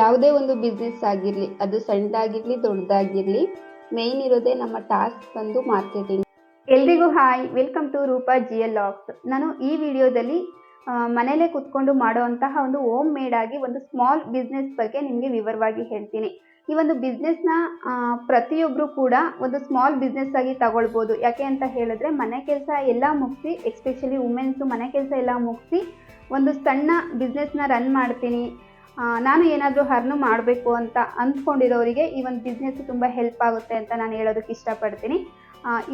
ಯಾವುದೇ ಒಂದು ಬಿಸ್ನೆಸ್ ಆಗಿರಲಿ, ಅದು ಸಣ್ಣದಾಗಿರಲಿ, ದೊಡ್ಡದಾಗಿರಲಿ ಮೇನ್ ಇರೋದೇ ನಮ್ಮ ಟಾಸ್ಕ್ ಬಂದು ಮಾರ್ಕೆಟಿಂಗ್ ಎಲ್ರಿಗೂ hi welcome to Roopa ji vlogs. ನಾನು ಈ ವಿಡಿಯೋದಲ್ಲಿ ಮನೇಲೆ ಕುತ್ಕೊಂಡು ಮಾಡುವಂತಹ ಒಂದು ಹೋಮ್ ಮೇಡ್ ಆಗಿ ಒಂದು ಸ್ಮಾಲ್ ಬಿಸ್ನೆಸ್ ಬಗ್ಗೆ ನಿಮಗೆ ವಿವರವಾಗಿ ಹೇಳ್ತೀನಿ. ಈ ಒಂದು ಬಿಸ್ನೆಸ್ನ ಪ್ರತಿಯೊಬ್ಬರು ಕೂಡ ಒಂದು ಸ್ಮಾಲ್ ಬಿಸ್ನೆಸ್ ಆಗಿ ತಗೊಳ್ಬೋದು. ಯಾಕೆ ಅಂತ ಹೇಳಿದ್ರೆ, ಮನೆ ಕೆಲಸ ಎಲ್ಲ ಮುಗಿಸಿ ಎಸ್ಪೆಷಲಿ ವುಮೆನ್ಸು ಮನೆ ಕೆಲಸ ಎಲ್ಲ ಮುಗಿಸಿ, ಒಂದು ಸಣ್ಣ ಬಿಸ್ನೆಸ್ನ ರನ್ ಮಾಡ್ತೀನಿ. ನಾನು ಏನಾದರೂ ಹರ್ನು ಮಾಡಬೇಕು ಅಂತ ಅಂದ್ಕೊಂಡಿರೋರಿಗೆ ಈ ಒಂದು ಬಿಸ್ನೆಸ್ ತುಂಬ ಹೆಲ್ಪ್ ಆಗುತ್ತೆ ಅಂತ ನಾನು ಹೇಳೋದಕ್ಕೆ ಇಷ್ಟಪಡ್ತೀನಿ.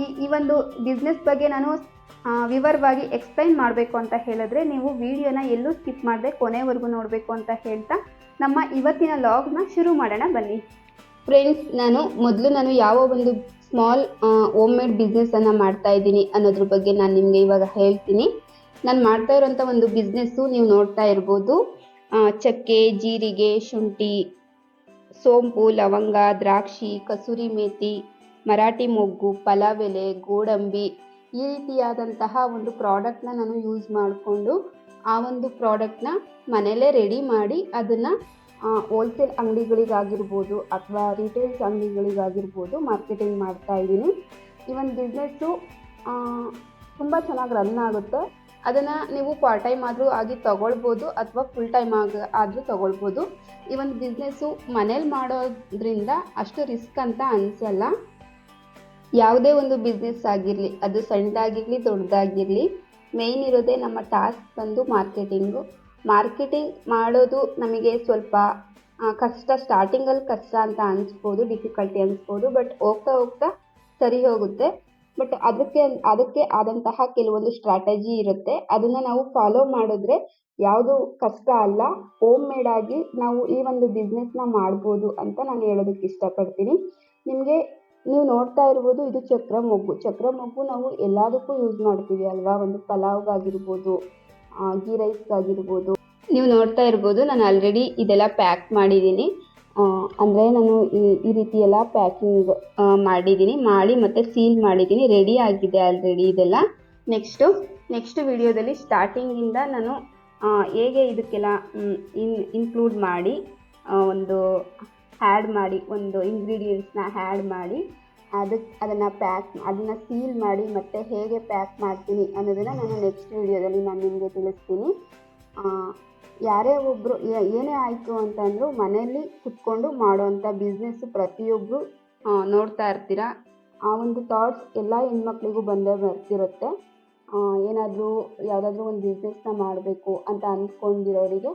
ಈ ಈ ಒಂದು ಬಿಸ್ನೆಸ್ ಬಗ್ಗೆ ನಾನು ವಿವರವಾಗಿ ಎಕ್ಸ್ಪ್ಲೈನ್ ಮಾಡಬೇಕು ಅಂತ ಹೇಳಿದ್ರೆ ನೀವು ವಿಡಿಯೋನ ಎಲ್ಲೂ ಸ್ಕಿಪ್ ಮಾಡದೆ ಕೊನೆವರೆಗೂ ನೋಡಬೇಕು ಅಂತ ಹೇಳ್ತಾ ನಮ್ಮ ಇವತ್ತಿನ ಲಾಗ್ನ ಶುರು ಮಾಡೋಣ ಬನ್ನಿ. ಫ್ರೆಂಡ್ಸ್ ನಾನು ಮೊದಲು ನಾನು ಯಾವ ಒಂದು ಸ್ಮಾಲ್ ಹೋಮ್ ಮೇಡ್ ಬಿಸ್ನೆಸ್ಸನ್ನು ಮಾಡ್ತಾ ಇದ್ದೀನಿ ಅನ್ನೋದ್ರ ಬಗ್ಗೆ ನಾನು ನಿಮಗೆ ಇವಾಗ ಹೇಳ್ತೀನಿ. ನಾನು ಮಾಡ್ತಾ ಇರೋಂಥ ಒಂದು ಬಿಸ್ನೆಸ್ಸು ನೀವು ನೋಡ್ತಾ ಇರ್ಬೋದು. ಚಕ್ಕೆ, ಜೀರಿಗೆ, ಶುಂಠಿ, ಸೋಂಪು, ಲವಂಗ, ದ್ರಾಕ್ಷಿ, ಕಸೂರಿ ಮೇಥಿ ಮರಾಠಿ ಮೊಗ್ಗು ಪಲಾವ್ ಎಲೆ ಗೋಡಂಬಿ ಈ ರೀತಿಯಾದಂತಹ ಒಂದು ಪ್ರಾಡಕ್ಟ್ನ ನಾನು ಯೂಸ್ ಮಾಡಿಕೊಂಡು ಆ ಒಂದು ಪ್ರಾಡಕ್ಟ್ನ ಮನೆಯಲ್ಲೇ ರೆಡಿ ಮಾಡಿ ಅದನ್ನು ಹೋಲ್ಸೇಲ್ ಅಂಗಡಿಗಳಿಗಾಗಿರ್ಬೋದು ಅಥವಾ ರಿಟೇಲ್ಸ್ ಅಂಗಡಿಗಳಿಗಾಗಿರ್ಬೋದು ಮಾರ್ಕೆಟಿಂಗ್ ಮಾಡ್ತಾ ಇದ್ದೀನಿ. ಈ ಒಂದು ಬಿಸ್ನೆಸ್ಸು ತುಂಬ ಚೆನ್ನಾಗಿ ರನ್ ಆಗುತ್ತೆ. ಅದನ್ನು ನೀವು ಪಾರ್ಟ್ ಟೈಮ್ ಆದರೂ ಆಗಿ ತೊಗೊಳ್ಬೋದು ಅಥವಾ ಫುಲ್ ಟೈಮ್ ಆಗ, ಆದರೂ ತೊಗೊಳ್ಬೋದು. ಈ ಒಂದು ಬಿಸ್ನೆಸ್ಸು ಮನೇಲಿ ಮಾಡೋದ್ರಿಂದ ಅಷ್ಟು ರಿಸ್ಕ್ ಅಂತ ಅನಿಸಲ್ಲ. ಯಾವುದೇ ಒಂದು ಬಿಸ್ನೆಸ್ ಆಗಿರಲಿ, ಅದು ಸಣ್ಣದಾಗಿರಲಿ, ದೊಡ್ಡದಾಗಿರಲಿ ಮೇಯ್ನ್ ಇರೋದೇ ನಮ್ಮ ಟಾಸ್ಕ್ ಬಂದು ಮಾರ್ಕೆಟಿಂಗು ಮಾರ್ಕೆಟಿಂಗ್ ಮಾಡೋದು ನಮಗೆ ಸ್ವಲ್ಪ ಕಷ್ಟ ಸ್ಟಾರ್ಟಿಂಗಲ್ಲಿ ಕಷ್ಟ ಅಂತ ಅನಿಸ್ಬೋದು ಡಿಫಿಕಲ್ಟಿ ಅನಿಸ್ಬೋದು ಬಟ್ ಹೋಗ್ತಾ ಹೋಗ್ತಾ ಸರಿ ಹೋಗುತ್ತೆ. ಬಟ್ ಅದಕ್ಕೆ ಅದಕ್ಕೆ ಆದಂತಹ ಕೆಲವೊಂದು ಸ್ಟ್ರಾಟಜಿ ಇರುತ್ತೆ. ಅದನ್ನು ನಾವು ಫಾಲೋ ಮಾಡಿದ್ರೆ ಯಾವುದು ಕಷ್ಟ ಅಲ್ಲ ಹೋಮ್ ಮೇಡ್ ಆಗಿ ನಾವು ಈ ಒಂದು ಬಿಸ್ನೆಸ್ನ ಮಾಡ್ಬೋದು ಅಂತ ನಾನು ಹೇಳೋದಕ್ಕೆ ಇಷ್ಟಪಡ್ತೀನಿ. ನಿಮಗೆ ನೀವು ನೋಡ್ತಾ ಇರ್ಬೋದು, ಇದು ಚಕ್ರ ಮೊಗ್ಗು. ಚಕ್ರ ಮೊಗ್ಗು ನಾವು ಎಲ್ಲದಕ್ಕೂ ಯೂಸ್ ಮಾಡ್ತೀವಿ ಅಲ್ವಾ? ಒಂದು ಪಲಾವ್ಗಾಗಿರ್ಬೋದು ಗೀ ರೈಸ್ಗಾಗಿರ್ಬೋದು ನೀವು ನೋಡ್ತಾ ಇರ್ಬೋದು, ನಾನು ಆಲ್ರೆಡಿ ಇದೆಲ್ಲ ಪ್ಯಾಕ್ ಮಾಡಿದ್ದೀನಿ. ಅಂದರೆ ನಾನು ಈ ಈ ರೀತಿ ಎಲ್ಲ ಪ್ಯಾಕಿಂಗ್ ಮಾಡಿದ್ದೀನಿ ಮಾಡಿ ಮತ್ತು ಸೀಲ್ ಮಾಡಿದ್ದೀನಿ ರೆಡಿ ಆಗಿದೆ ಆಲ್ರೆಡಿ ಇದೆಲ್ಲ. ನೆಕ್ಸ್ಟು ನೆಕ್ಸ್ಟ್ ವಿಡಿಯೋದಲ್ಲಿ ಸ್ಟಾರ್ಟಿಂಗಿಂದ ನಾನು ಹೇಗೆ ಇದಕ್ಕೆಲ್ಲ ಇನ್ ಇನ್ಕ್ಲೂಡ್ ಮಾಡಿ ಒಂದು ಆ್ಯಡ್ ಮಾಡಿ, ಒಂದು ಇಂಗ್ರೀಡಿಯೆಂಟ್ಸ್ನ ಆ್ಯಡ್ ಮಾಡಿ ಅದಕ್ಕೆ ಅದನ್ನು ಪ್ಯಾಕ್ ಅದನ್ನು ಸೀಲ್ ಮಾಡಿ ಮತ್ತು ಹೇಗೆ ಪ್ಯಾಕ್ ಮಾಡ್ತೀನಿ ಅನ್ನೋದನ್ನು ನಾನು ನೆಕ್ಸ್ಟ್ ವಿಡಿಯೋದಲ್ಲಿ ನಾನು ನಿಮಗೆ ತಿಳಿಸ್ತೀನಿ. ಯಾರೇ ಒಬ್ಬರು ಏನೇ ಆಯಿತು ಅಂತಂದರೂ ಮನೆಯಲ್ಲಿ ಕುತ್ಕೊಂಡು ಮಾಡೋವಂಥ ಬಿಸ್ನೆಸ್ಸು ಪ್ರತಿಯೊಬ್ಬರು ನೋಡ್ತಾ ಇರ್ತೀರ? ಆ ಒಂದು ಥಾಟ್ಸ್ ಎಲ್ಲ ಹೆಣ್ಮಕ್ಳಿಗೂ ಬಂದೇ ಬರ್ತಿರುತ್ತೆ. ಏನಾದರೂ ಯಾವುದಾದ್ರೂ ಒಂದು ಬಿಸ್ನೆಸ್ನ ಮಾಡಬೇಕು ಅಂತ ಅಂದ್ಕೊಂಡಿರೋರಿಗೆ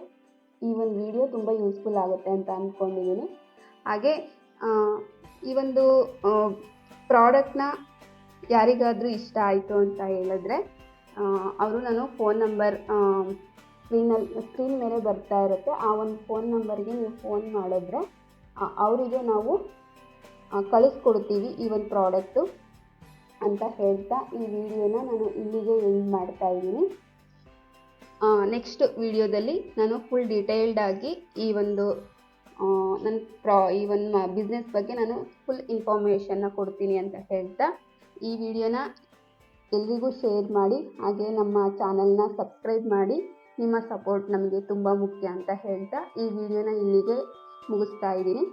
ಈ ಒಂದು ವಿಡಿಯೋ ತುಂಬ ಯೂಸ್ಫುಲ್ ಆಗುತ್ತೆ ಅಂತ ಅಂದ್ಕೊಂಡಿದ್ದೀನಿ ಹಾಗೆ ಈ ಒಂದು ಪ್ರಾಡಕ್ಟ್ನ ಯಾರಿಗಾದರೂ ಇಷ್ಟ ಆಯಿತು ಅಂತ ಹೇಳಿದ್ರೆ ಅವರು ನಾನು ಫೋನ್ ನಂಬರ್ ಸ್ಕ್ರೀನಲ್ಲಿ ಸ್ಕ್ರೀನ್ ಮೇಲೆ ಬರ್ತಾ ಇರುತ್ತೆ. ಆ ಒಂದು ಫೋನ್ ನಂಬರ್ಗೆ ನೀವು ಫೋನ್ ಮಾಡಿದ್ರೆ ಅವರಿಗೆ ನಾವು ಕಳಿಸ್ಕೊಡ್ತೀವಿ ಈ ಒಂದು ಪ್ರಾಡಕ್ಟು ಅಂತ ಹೇಳ್ತಾ ಈ ವಿಡಿಯೋನ ನಾನು ಇಲ್ಲಿಗೆ ಎಂಡ್ ಮಾಡ್ತಾ ಇದ್ದೀನಿ. ನೆಕ್ಸ್ಟ್ ವಿಡಿಯೋದಲ್ಲಿ ನಾನು ಫುಲ್ ಡೀಟೇಲ್ಡಾಗಿ ಈ ಒಂದು ನನ್ನ ಪ್ರಾ ಈ ಒಂದು ಬಿಸ್ನೆಸ್ ಬಗ್ಗೆ ನಾನು ಫುಲ್ ಇನ್ಫಾರ್ಮೇಷನ್ನ ಕೊಡ್ತೀನಿ ಅಂತ ಹೇಳ್ತಾ ಈ ವಿಡಿಯೋನ ಎಲ್ರಿಗೂ ಶೇರ್ ಮಾಡಿ, ಹಾಗೆ ನಮ್ಮ ಚಾನಲ್ನ ಸಬ್ಸ್ಕ್ರೈಬ್ ಮಾಡಿ. ನಿಮ್ಮ ಸಪೋರ್ಟ್ ನಮಗೆ ತುಂಬ ಮುಖ್ಯ ಅಂತ ಹೇಳ್ತಾ ಈ ವಿಡಿಯೋನ ಇಲ್ಲಿಗೆ ಮುಗಿಸ್ತಾ ಇದ್ದೀನಿ.